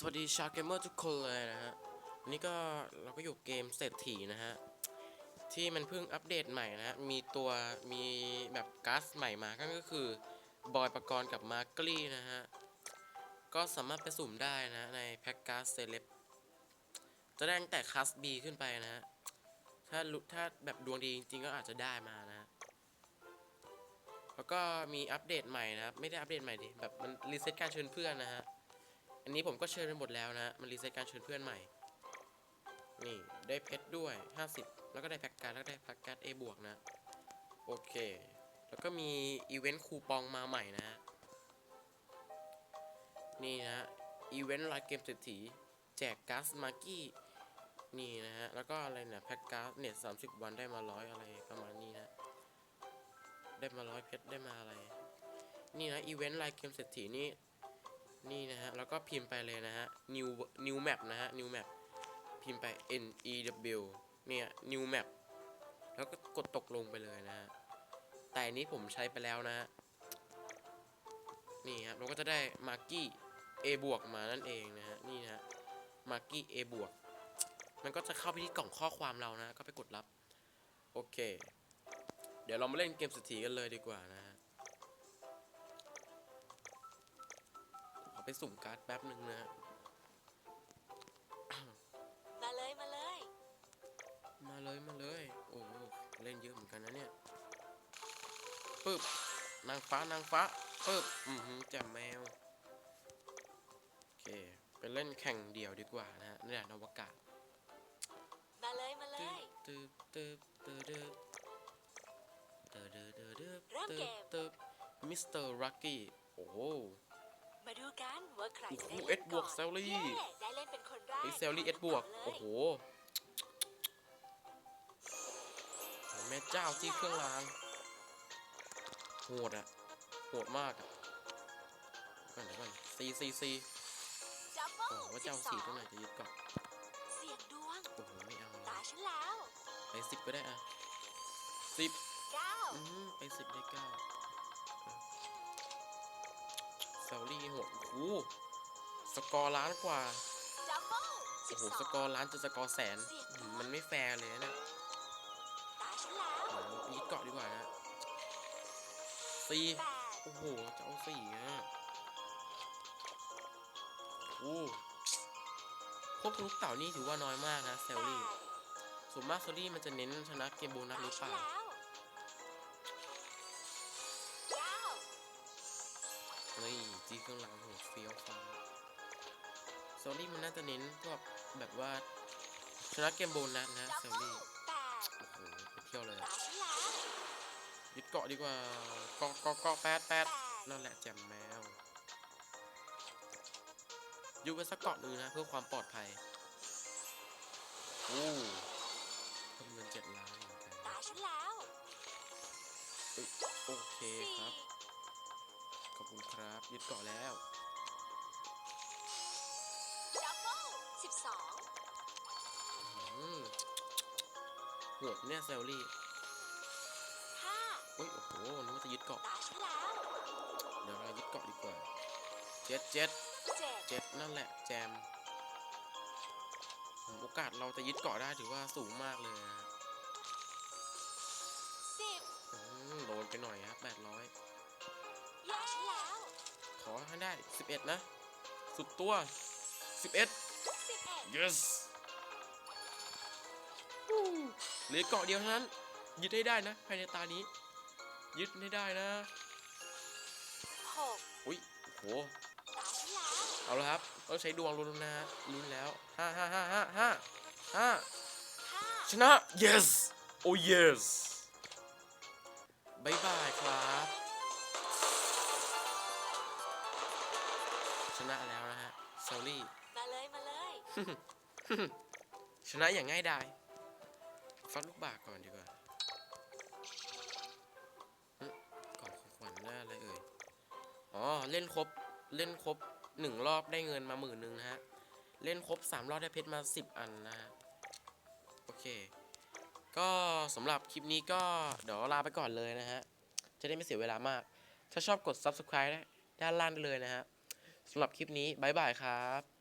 สวัสดีชาวเกมเมอร์ทุกคนเลยนะฮะวันนี่ก็เราก็อยู่เกมเศรษฐีนะฮะ ที่มันเพิ่งอัปเดตใหม่นะฮะ มีตัวมีแบบก๊าซใหม่มาก็คือบอยประกรณ์กับมาร์กลี่นะฮะ ก็สามารถไปสุ่มได้นะในแพ็กก๊าซเซเลบจะได้ตั้งแต่คลาส B ขึ้นไปนะฮะ ถ้าถ้าแบบดวงดีจริงๆก็อาจจะได้มานะฮะแล้วก็มีอัปเดตใหม่นะครับ ไม่ได้อัปเดตใหม่ดิ แบบมันรีเซ็ตการเชิญเพื่อนนะฮะ อันนี้ผมก็เชิญไปหมดแล้วนะ มันรีเซ็ตการเชิญเพื่อนใหม่ นี่ได้เพชรด้วย 50 แล้วก็ได้แพ็กการ์ดแล้วได้แพ็กการ์ด A บวกนะ โอเค แล้วก็มีอีเวนต์คูปองมาใหม่นะ นี่นะอีเวนต์รายเกมเศรษฐีแจกก๊าซมาร์กี้นี่นะฮะ แล้วก็อะไรเนี่ยแพ็กการ์ดเน็ต30วันได้มาร้อยอะไรประมาณนี้นะได้มาร้อยเพชรได้มาอะไร นี่นะอีเวนต์รายเกมเศรษฐีนี่ นี่นะฮะ แล้วก็พิมพ์ไปเลยนะฮะ new new map นะฮะ new map พิมพ์ไป n e w เนี่ย new map แล้วก็กดตกลงไปเลยนะฮะ แต่อันนี้ผมใช้ไปแล้วนะฮะ นี่ครับ เราก็จะได้ m a r k i A บวกมานั่นเองนะฮะ นี่นะฮะ m a r k i A บวก มันก็จะเข้าไปที่กล่องข้อความเรานะ ก็ไปกดรับ โอเค เดี๋ยวเรามาเล่นเกมสถีกันเลยดีกว่านะฮะ ไปสุ่มการ์ดแป๊บหนึ่งนะฮะมาเลยมาเลย มาเลยมาเลย โอ้โหเล่นเยอะเหมือนกันนะเนี่ยปึ๊บนางฟ้านางฟ้าปึ๊บอือหือแจ่มแมว โอเค ไปเล่นแข่งเดี่ยวดีกว่านะฮะในด่านอวกาศ มาเลยมาเลยตึ๊บตึ๊บตึ๊บตึ๊บตึ๊บตึ๊บตึ๊บตึ๊บเริ่มเกมตึ๊บมิสเตอร์รักกี้ โอ้โห มาดูกันว่าใครจะได้โอ้โหเล่นเอ็ดบวกก่อนเซลลี่ เย้ได้เล่นเป็นคนแรกไอเซลลี่เอ็ดบวก โอ้โห แม่เจ้าที่เครื่องราง โหดอะโหดมากอะก่อนเดี๋ยวก่อนซีซีซีจับเบิ้โอ้ลว่าเจ้าสีตัวไหนจะยึดเกาะเสียงดวง โอ้โห ไม่เอาเลตายฉันแล้วไปสิบก็ได้อะสิบเก้า อืมไปสิบได้เก้าเซลลี่โหดโอ้โหสกอร์ล้านกว่าโอ้โหสกอร์ล้านจะสกอร์แสนมันไม่แฟร์เลยนะเนี่ยตายฉันแล้วโอ้โหยึดเกาะดีกว่านะสี่โอ้โหจะเอาสี่อะโอ้พวกลูกเต่านี่ถือว่าน้อยมากนะเซลลี่ส่วนมากเซลลี่มันจะเน้นชนะเกมโบนัสหรือเปล่า นี่จีเครื่องรางโหเฟี้ยวฟ้าเซลลี่มันน่าจะเน้นพวกแบบว่าชนะเกมโบนัสนะจับเซลเบิ้ลลี่แปดโอ้โหไปเที่ยวเลยยึดเกาะดีกว่าเกาะเกาะเกาะแปดแปดนั่นแหละแจมแมวอยู่กันสักเกาะหนึ่งนะเพื่อความปลอดภัยโอ้เพิ่มเงินเจ็ดล้านเหมือนกันตาฉันแล้วโอเคครับ คุณครับยึดเกาะแล้วจับเบิ้ลสิบสองอืมโหดเนี่ยเซลลี่ห้าเฮ้ยโอ้โหนึกว่าจะยึดเกาะตายฉันแล้วเดี๋ยวเรายึดเกาะดีกว่าเจ็ดเจ็ดเจ็ดเจ็ดนั่นแหละแจมโอกาสเราจะยึดเกาะได้ถือว่าสูงมากเลยนะสิบอืมโดนไปหน่อยครับแปดร้อยตายฉันแล้ว ขอให้ได้ 11 นะ สุดตัว 11สิบเอ็ด yes ฮู้เหลือเกาะเดียวเท่านั้น ยึดให้ได้นะ ภายในตานี้ ยึดให้ได้นะหกอุ้ยโอ้โหตายฉันแล้วเอาละครับต้องใช้ดวงลุ้นนะฮะลุ้นแล้วห้าห้าห้าห้าห้าห้าห้าชนะ yes oh yes บายบาย ครับชนะแล้วนะฮะเซลลี่ มาเลยมาเลยชนะอย่างง่ายดายฟัดลูกบากก่อนดีกว่าหึกล่องของขวัญได้อะไรเอ่ย อ๋อ เล่นครบ เล่นครบหนึ่งรอบได้เงินมาหมื่นหนึ่งนะฮะ เล่นครบสามรอบได้เพชรมาสิบอันนะฮะ โอเค ก็สำหรับคลิปนี้ก็เดี๋ยวลาไปก่อนเลยนะฮะ จะได้ไม่เสียเวลามาก ถ้าชอบกด subscribe ได้ด้านล่างได้เลยนะฮะ สำหรับคลิปนี้บายบายครับ